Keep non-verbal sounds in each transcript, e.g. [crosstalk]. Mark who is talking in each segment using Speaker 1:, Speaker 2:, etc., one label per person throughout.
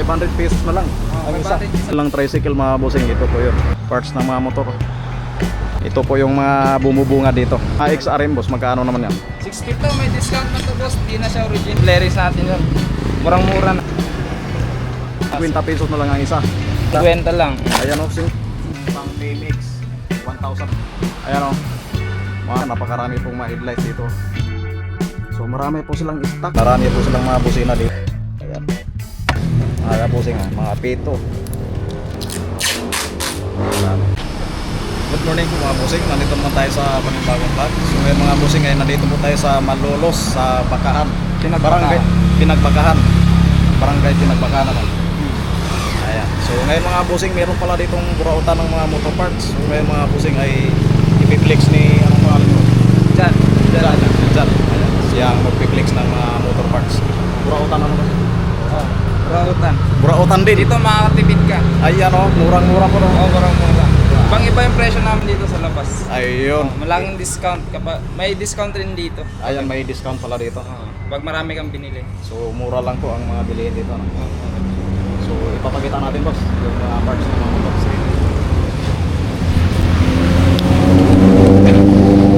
Speaker 1: 500 pesos na lang.
Speaker 2: Oh,
Speaker 1: ang isa.
Speaker 2: 500 isa.
Speaker 1: Lang tricycle mga bossing, ito po yun. Parts ng mga motor. Ito po yung mga bumubunga dito. Mga XRM boss, magkano naman yan?
Speaker 2: 650 may discount na to boss. Di na siya original. Players natin yun. Murang-mura na.
Speaker 1: 20 pesos na lang ang isa.
Speaker 2: 20 lang.
Speaker 1: Ayan o, sing. Pang BMX, 1,000. Ayan o. Mga napakarami pong mga headlights dito. So marami po silang stock. Marami po silang mga busina dito. Ayan. Mga busing ha, mga pito. Good morning mga busing. Nandito naman tayo sa panibagong vlog. So ngayon mga busing, ngayon nandito po tayo sa Malolos, sa Bakahan.
Speaker 2: Pinagbakahan.
Speaker 1: Barangay, Pinagbakahan. Barangay Pinagbakahan naman. Ayan. So ngayon mga busing, meron pala ditong burautan ng mga motor parts. So ngayon mga busing ay ipiplex ni anong pangalan mo?
Speaker 2: Diyan.
Speaker 1: Jan. Jan. Ayan. Siya ang magpiplex ng mga motor parts. Burautan ano ba?
Speaker 2: Oh, Rautan.
Speaker 1: Burautan din.
Speaker 2: Dito makakatipid ka.
Speaker 1: Ayan o, murang-mura po no.
Speaker 2: Oh, murang-mura. Pang iba yung presyo namin dito sa labas.
Speaker 1: Ayun.
Speaker 2: Oh, malaking discount. Kapag, may discount rin dito.
Speaker 1: Ayan, may discount pala dito.
Speaker 2: Oh, pag marami kang binili.
Speaker 1: So mura lang po ang mga bilihin dito. No? So ipapakita natin boss yung mga parts ng mga motor.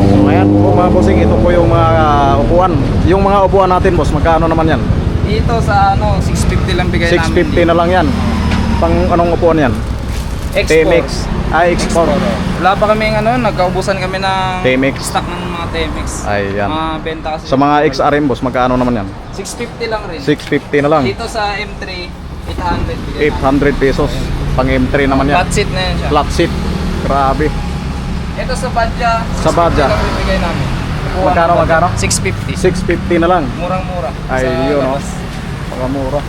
Speaker 1: So ayan po mga bossing, ito po yung mga upuan. Yung mga upuan natin boss, magkano naman yan?
Speaker 2: Dito sa ano, 650 lang bigay namin.
Speaker 1: 650 na lang yan. Pang anong upuan yan?
Speaker 2: Export.
Speaker 1: TMX. Ah, export.
Speaker 2: Wala pa kami ano, nagkaubusan kami ng
Speaker 1: TMX.
Speaker 2: stock ng mga TMX.
Speaker 1: Ayan.
Speaker 2: Mga benta kasi.
Speaker 1: Sa mga XRM boss, magkano naman yan?
Speaker 2: 650 lang rin.
Speaker 1: 650 na lang.
Speaker 2: Dito sa M3, 800 bigay namin.
Speaker 1: 800 pesos. Pang M3 naman yan.
Speaker 2: Flat seat na yan siya.
Speaker 1: Flat seat. Grabe.
Speaker 2: Ito sa Badja,
Speaker 1: Sa Badja.
Speaker 2: 650 bigay namin.
Speaker 1: Magkano, magkano?
Speaker 2: 650.
Speaker 1: 650 na lang.
Speaker 2: Murang-mura.
Speaker 1: Ay,
Speaker 2: sa
Speaker 1: yun, oh.
Speaker 2: labas.
Speaker 1: Pakamura.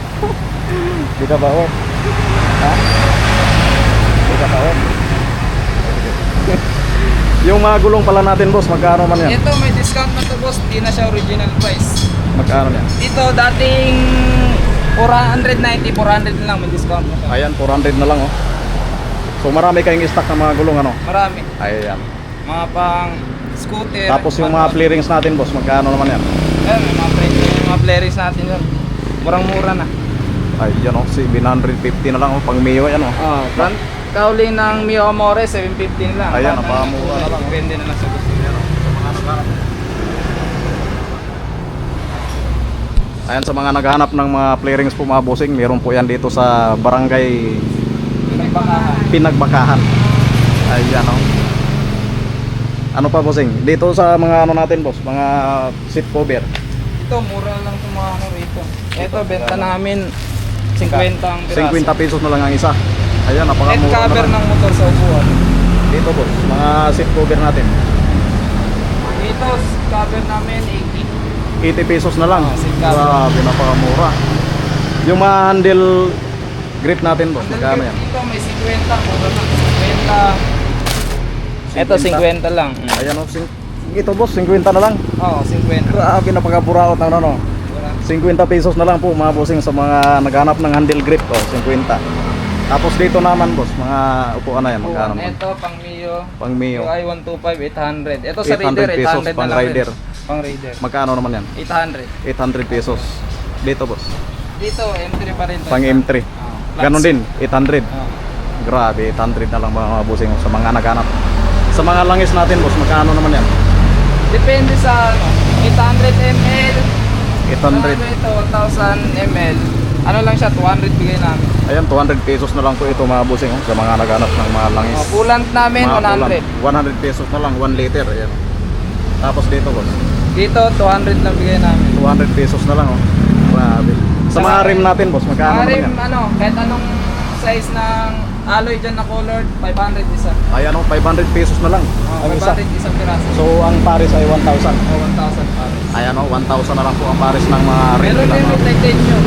Speaker 1: [laughs] Di ka bawat. Ha? Di ka bawat. [laughs] yung mga gulong pala natin boss, magkano man yan?
Speaker 2: Ito may discount na to boss, hindi na siya original price.
Speaker 1: Magkano yan?
Speaker 2: Dito dating 490, 400 na lang may discount na.
Speaker 1: Ayan, 400 na lang oh. So marami kayong stock ng mga gulong ano?
Speaker 2: Marami.
Speaker 1: Ayan.
Speaker 2: Mga pang scooter.
Speaker 1: Tapos yung mga clearings natin boss, magkano naman yan?
Speaker 2: Ayun, may mga play, mga players natin yun. Murang-mura na.
Speaker 1: Ayan oh, 750 na lang oh, pang Mio yan oh.
Speaker 2: Oh, front cowling ng Mio Amore 750 na lang.
Speaker 1: Ayan,
Speaker 2: ng
Speaker 1: napakamura na lang, oh.
Speaker 2: Depende na lang sa gusto.
Speaker 1: Ayan sa mga naghahanap ng mga clearings po mga bossing, meron po yan dito sa barangay
Speaker 2: Pinagbakahan.
Speaker 1: Pinagbakahan. Ayan oh. Ano pa bossing? Dito sa mga ano natin boss, mga seat cover.
Speaker 2: Ito, mura lang ano rito. Ito, benta namin 50 ang piraso.
Speaker 1: 50 pesos na lang ang isa. Ayan,
Speaker 2: Head
Speaker 1: napakamura na
Speaker 2: cover ng motor sa upuan.
Speaker 1: Dito boss, mga seat cover natin.
Speaker 2: Dito, cover namin 80.
Speaker 1: 80 pesos na lang.
Speaker 2: Ah.
Speaker 1: Grabe, napakamura. Yung mga handle grip natin boss, magkano yan?
Speaker 2: Dito, may 50. Mura lang. 50. Ito, 50 lang. Mm.
Speaker 1: Ayan oh, sing- ito boss, 50 na lang.
Speaker 2: Oo, 50.
Speaker 1: Grabe, napakaburaot ng ano.
Speaker 2: Mura.
Speaker 1: 50 pesos na lang po mga bossing sa mga naghanap ng handle grip ko, 50. Tapos dito naman boss, mga upuan na yan, magkano?
Speaker 2: Ito, pang Mio.
Speaker 1: Pang Mio,
Speaker 2: UI 125, 800. Ito sa
Speaker 1: 800
Speaker 2: Raider, 800
Speaker 1: pesos,
Speaker 2: na
Speaker 1: pang
Speaker 2: lang rin.
Speaker 1: Raider.
Speaker 2: Pang Raider.
Speaker 1: magkano naman yan?
Speaker 2: 800.
Speaker 1: 800 pesos. Dito boss,
Speaker 2: Dito, M3 pa rin. to.
Speaker 1: pang M3.
Speaker 2: Ah,
Speaker 1: Ganon din, 800.
Speaker 2: Ah.
Speaker 1: Grabe, 800 na lang mga bossing sa mga naghanap. Sa mga langis natin boss, magkano naman yan?
Speaker 2: Depende sa ano, 800 ml.
Speaker 1: 800.
Speaker 2: Ano ito, 1000 ml. Ano lang siya, 200 bigay namin.
Speaker 1: Ayan, 200 pesos na lang po ito mga bossing oh, sa mga naghanap ng mga langis.
Speaker 2: Oh, coolant namin,
Speaker 1: Mga
Speaker 2: 100.
Speaker 1: kulang. 100 pesos na lang, 1 liter. Ayan. Tapos dito boss,
Speaker 2: Dito, 200 lang bigay namin.
Speaker 1: 200 pesos na lang oh. Grabe. Sa mga rim natin boss, magkano
Speaker 2: Mga
Speaker 1: naman
Speaker 2: rim,
Speaker 1: yan?
Speaker 2: ano, kahit anong size ng alloy dyan na colored, 500 isa.
Speaker 1: Ayan oh, 500 pesos na lang.
Speaker 2: Oh,
Speaker 1: ang isa.
Speaker 2: 500 isang piraso.
Speaker 1: So ang Paris ay 1,000.
Speaker 2: Oh, 1,000 pares.
Speaker 1: Ayan oh, 1,000 na lang po ang Paris ng mga rim.
Speaker 2: Meron
Speaker 1: lang,
Speaker 2: din
Speaker 1: oh.
Speaker 2: may titanium.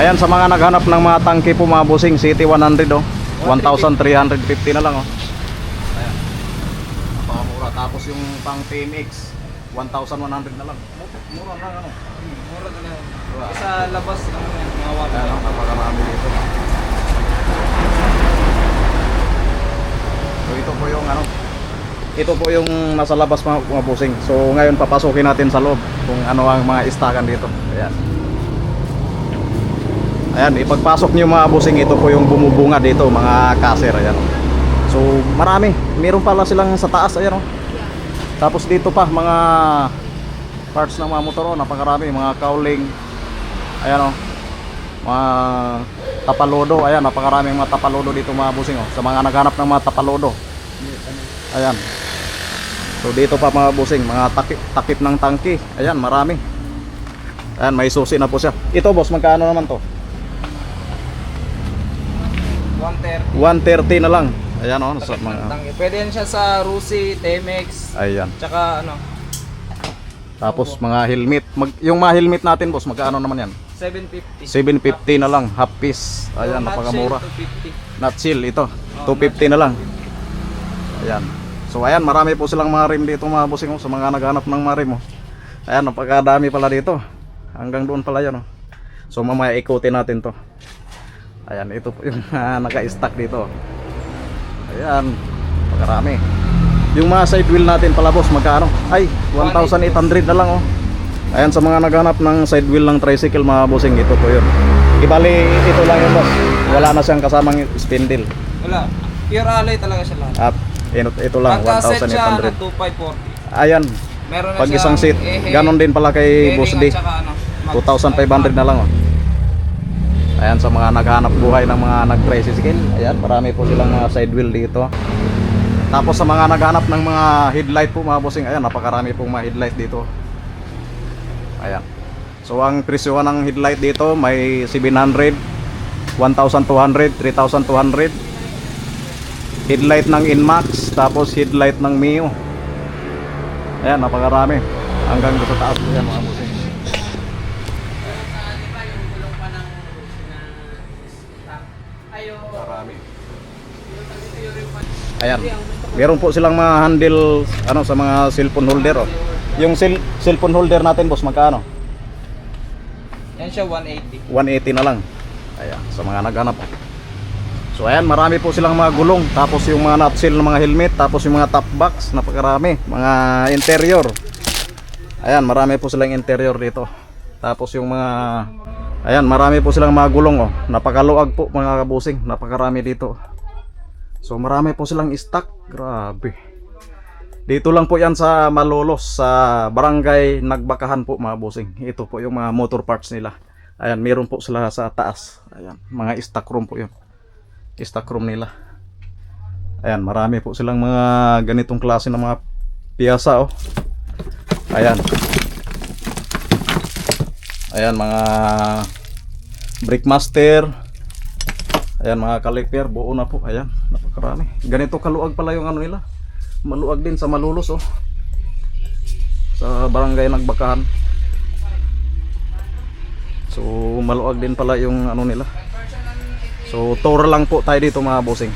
Speaker 1: Ayan sa mga naghanap ng mga tangke po mga bossing, City 100 oh. 1,350 na lang oh. Ayan. Napakamura. Tapos yung pang TMX, 1,100 na lang. Mura lang ano.
Speaker 2: Mura talaga. Sa labas, ano yan, mga water.
Speaker 1: Ayan oh, napakarami dito. So ito po yung ano, ito po yung nasa labas mga, mga bossing. So ngayon papasukin natin sa loob kung ano ang mga istakan dito. Ayan. Ayan, ipagpasok niyo mga busing ito po yung bumubunga dito mga kaser ayan. So marami, meron pala silang sa taas ayan oh. Tapos dito pa mga parts ng mga motor oh, napakarami, mga cowling. Ayan oh. Mga tapalodo, ayan, napakaraming mga tapalodo dito mga busing oh. Sa mga naghanap ng mga tapalodo. Ayan. So dito pa mga busing, mga takip, takip ng tangki. Ayan, marami. Ayan, may susi na po siya. Ito boss, magkano naman to?
Speaker 2: 130.
Speaker 1: 130 na lang. Ayan oh, sa mga
Speaker 2: tangke. Pwede yan siya sa Rusi, Temex,
Speaker 1: Ayan.
Speaker 2: tsaka ano,
Speaker 1: Tapos mga helmet. Mag, yung mga helmet natin boss, magkano naman yan?
Speaker 2: 750.
Speaker 1: 750 na lang, half piece. Ayan, napakamura.
Speaker 2: nutshell, 250.
Speaker 1: Not chill ito. 250 na lang. Ayan. So ayan, marami po silang mga rim dito mga bossing oh, sa mga naghanap ng mga rim oh. Ayan, napakadami pala dito. Hanggang doon pala yan oh. So mamaya ikutin natin to. Ayan, ito po yung uh, [laughs] naka-stack dito. Ayan, napakarami. Yung mga side wheel natin pala boss, magkano? Ay, 1,800 na lang oh. Ayan sa mga naghanap ng side wheel ng tricycle mga bossing, ito po yun. Ibali, ito lang yun boss. Wala na siyang kasamang spindle.
Speaker 2: Wala. Pure alloy talaga siya lahat.
Speaker 1: At ito, ito lang,
Speaker 2: Pagka set siya ng
Speaker 1: 1,800.
Speaker 2: 2540.
Speaker 1: Ayan,
Speaker 2: Meron na
Speaker 1: pag isang seat,
Speaker 2: ehe,
Speaker 1: ganon din pala kay Boss D.
Speaker 2: ano, mag-
Speaker 1: 2,500 na lang oh. Ayan sa mga naghahanap buhay ng mga nag-tricycle. Ayan, marami po silang mga side wheel dito. Tapos sa mga naghahanap ng mga headlight po mga bossing, ayan, napakarami pong mga headlight dito. Ayan. So ang presyo ng headlight dito may 700, 1,200, 3,200. Headlight ng Inmax, tapos headlight ng Mio. Ayan, napakarami. Hanggang sa taas yan mga. Marami. Ayan. Meron po silang mga handle ano sa mga cellphone holder oh. Yung cell, cellphone holder natin boss magkano?
Speaker 2: Yan siya 180.
Speaker 1: 180 na lang. Ayan, sa mga naghanap. So ayan, marami po silang mga gulong, tapos yung mga nutshell ng mga helmet, tapos yung mga top box, napakarami, mga interior. Ayan, marami po silang interior dito. Tapos yung mga Ayan, marami po silang mga gulong oh. Napakaluag po mga kabusing, napakarami dito. So marami po silang stock. Grabe. Dito lang po yan sa Malolos sa barangay Nagbakahan po mga busing. Ito po yung mga motor parts nila. Ayan, meron po sila sa taas. Ayan, mga stock room po yun. Stock room nila. Ayan, marami po silang mga ganitong klase ng mga piyasa oh. Ayan. Ayan, mga Brickmaster. Ayan, mga kaliper, buo na po. Ayan, napakarami. Ganito kaluag pala yung ano nila. Maluag din sa Malulos oh. Sa barangay Nagbakahan. So, maluag din pala yung ano nila. So, tour lang po tayo dito mga bossing.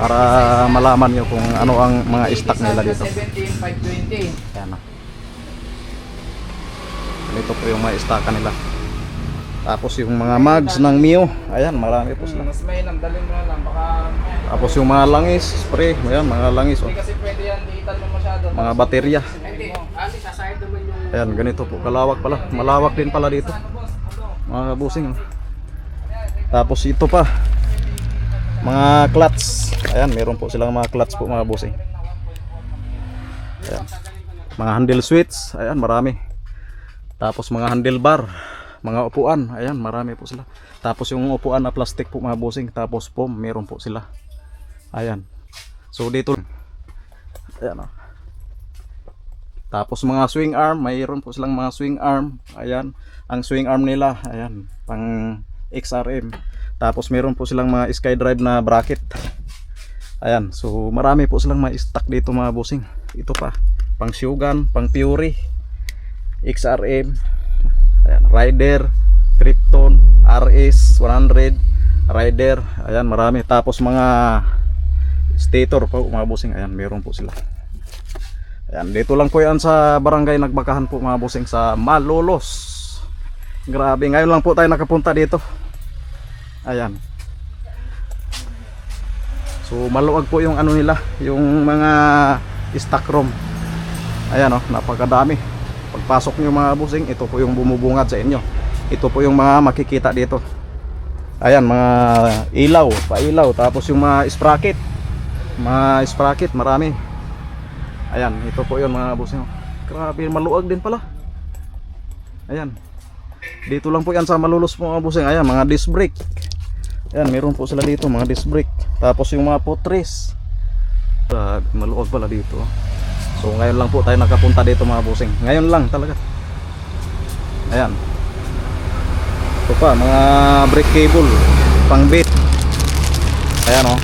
Speaker 1: Para malaman nyo kung ano ang mga stock nila dito.
Speaker 2: 17, 520.
Speaker 1: Ayan na. Ito po yung mga stockan nila. Tapos yung mga mags ng Mio. Ayan, marami po sila.
Speaker 2: Mas may dalhin mo lang. Baka
Speaker 1: Tapos yung mga langis, spray. Ayan, mga langis. Oh.
Speaker 2: kasi pwede yan diitan mo masyado.
Speaker 1: Mga baterya. Ayan, ganito po. Kalawak pala. Malawak din pala dito. Mga kabusing. oh. Tapos ito pa. Mga clutch. Ayan, meron po silang mga clutch po mga busing. Ayan. Mga handle switch. Ayan, marami. Tapos mga handlebar. Mga upuan. Ayan, marami po sila. Tapos yung upuan na plastic po mga busing. Tapos foam, meron po sila. Ayan. So dito. Ayan oh. Tapos mga swing arm, mayroon po silang mga swing arm. Ayan, ang swing arm nila, ayan, pang XRM. Tapos meron po silang mga SkyDrive na bracket. Ayan, so marami po silang mga stock dito mga bossing. Ito pa, pang Shogun, pang Fury, XRM, ayan, Rider, Krypton, RS 100, Rider, ayan, marami. Tapos mga stator po mga bossing, ayan, meron po sila. Ayan, dito lang po yan sa barangay Nagbakahan po mga bossing sa Malolos. Grabe, ngayon lang po tayo nakapunta dito. Ayan. So maluwag po yung ano nila, yung mga stock room. Ayan oh, napakadami. Pagpasok niyo mga bossing, ito po yung bumubungad sa inyo. Ito po yung mga makikita dito. Ayan, mga ilaw, pailaw, tapos yung mga sprocket. Mga sprocket, marami. Ayan, ito po yun mga nyo. Grabe, maluwag din pala. Ayan. Dito lang po yan sa malulos po mga bossing. Ayan, mga disc brake. Ayan, meron po sila dito, mga disc brake. Tapos yung mga putres. Grabe, maluwag pala dito. So ngayon lang po tayo nakapunta dito mga bossing. Ngayon lang talaga. Ayan. Ito pa, mga brake cable, pang bit. Ayan o.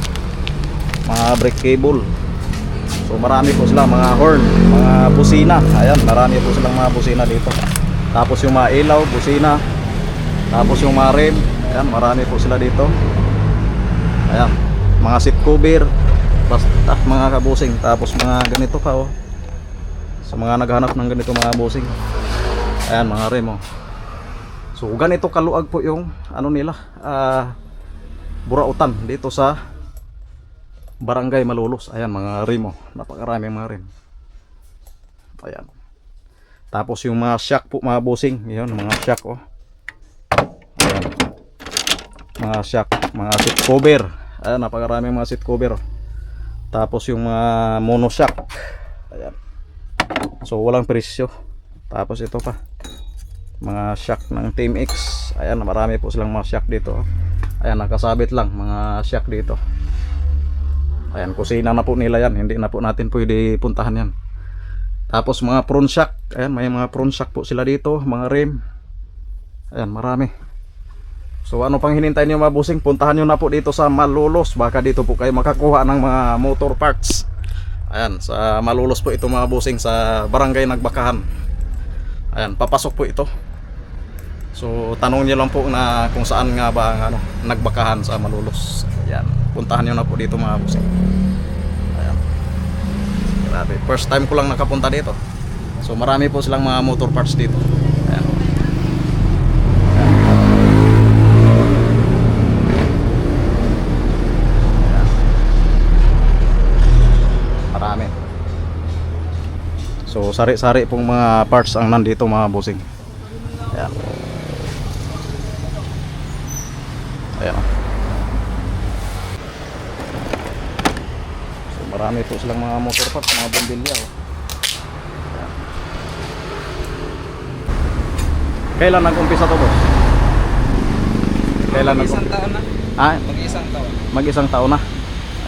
Speaker 1: Mga brake cable. So marami po sila, mga horn, mga busina. Ayan, marami po silang mga busina dito. Tapos yung mga ilaw, busina. Tapos yung mga rim. Ayan, marami po sila dito. Ayan, mga seat cover. Basta mga kabusing. Tapos mga ganito pa oh. Sa mga naghanap ng ganito mga busing. Ayan, mga rim oh. So ganito kaluag po yung ano nila, ah burautan dito sa Barangay Malulos. Ayan mga rim oh. Napakarami mga rim. Ayan. Tapos yung mga shock po mga busing, yun mga shock oh. Ayan. Mga shock, mga seat cover. Ayan, napakarami mga seat cover. oh. Tapos yung mga monoshock. Ayan. So walang presyo. Tapos ito pa mga shock ng Team X ayan marami po silang mga shock dito ayan nakasabit lang mga shock dito ayan kusina na po nila yan hindi na po natin pwede puntahan yan tapos mga front shock ayan may mga front shock po sila dito mga rim ayan marami. So ano pang hinintay niyo mga busing? Puntahan nyo na po dito sa Malulos. Baka dito po kayo makakuha ng mga motor parts. Ayan sa Malulos po ito mga busing sa barangay Nagbakahan. Ayan papasok po ito. So tanong niyo lang po na kung saan nga ba ang ano, nagbakahan sa Malulos. Ayan. Puntahan niyo na po dito mga busing. Grabe. First time ko lang nakapunta dito. So marami po silang mga motor parts dito. Ayan. Ayan. So sari-sari pong mga parts ang nandito mga busing. Ayan. Ayan. oh. So marami po silang mga motor parts, mga bombilya. Oh. Kailan nag-umpisa to, boss? Kailan
Speaker 2: Mag-isang
Speaker 1: nag-umpisa?
Speaker 2: taon na.
Speaker 1: Ah,
Speaker 2: Mag-isang taon.
Speaker 1: mag-isang taon na.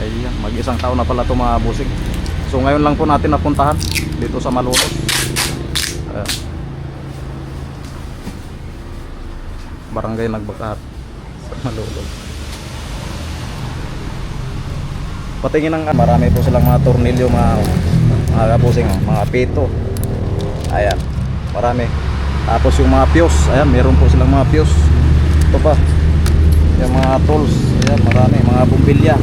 Speaker 1: Ayan, mag-isang taon na pala to mga busing. So ngayon lang po natin napuntahan dito sa Malulos. Ayan. Barangay Nagbakahat sa Malulos. Patingin ng marami po silang mga tornilyo mga mga kapusing, oh, mga pito. Ayan, marami. Tapos yung mga fuse, ayan, meron po silang mga fuse. Ito pa, yung mga tools, ayan, marami, mga bumbilya.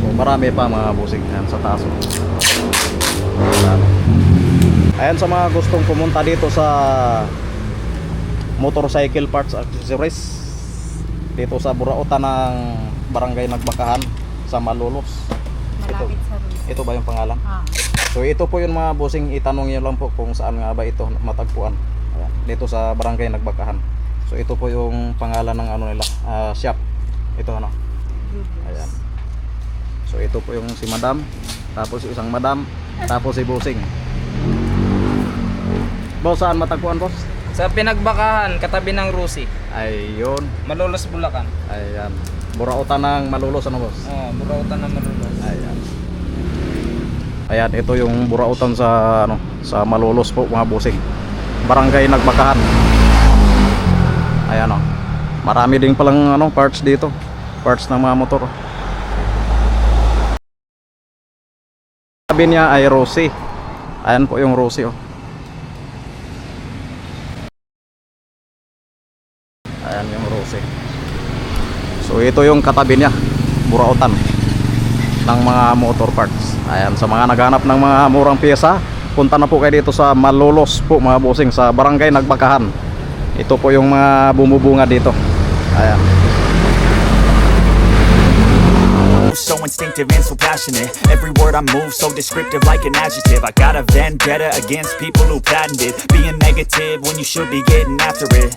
Speaker 1: So marami pa mga busing ayan, sa taas. oh. Ayan. Ayan sa mga gustong pumunta dito sa motorcycle parts accessories dito sa Burautan ng Barangay Nagbakahan sa Malulos.
Speaker 3: Malapit sa Ruiz.
Speaker 1: Ito ba yung pangalan?
Speaker 3: Ah,
Speaker 1: So ito po yung mga busing itanong niyo lang po kung saan nga ba ito matagpuan. Ayan, dito sa Barangay Nagbakahan. So ito po yung pangalan ng ano nila, ah, shop. Ito ano. Ayan. So ito po yung si Madam, tapos yung isang Madam, tapos si Busing. Boss, saan matagpuan, boss?
Speaker 2: Sa pinagbakahan, katabi ng Rusi.
Speaker 1: Ayun.
Speaker 2: Malolos Bulacan.
Speaker 1: Ayan. Burautan ng malulos, ano, boss?
Speaker 2: Oh, burautan na Malolos.
Speaker 1: Ayan. Ayan, ito yung burautan sa ano, sa Malolos po, mga busing. Barangay Nagbakahan. Ayan oh. Marami din palang ano, parts dito. Parts ng mga motor. Sabi niya ay Rosy. Ayan po yung Rosy oh. Ayan yung Rosy. So ito yung katabi niya, burautan ng mga motor parts. Ayan, sa mga naghanap ng mga murang pyesa, punta na po kayo dito sa Malolos po mga bossing sa Barangay Nagbakahan. Ito po yung mga bumubunga dito. Ayan.
Speaker 4: So instinctive and so passionate. Every word I move so descriptive like an adjective. I got a vendetta against people who patented being negative when you should be getting after it.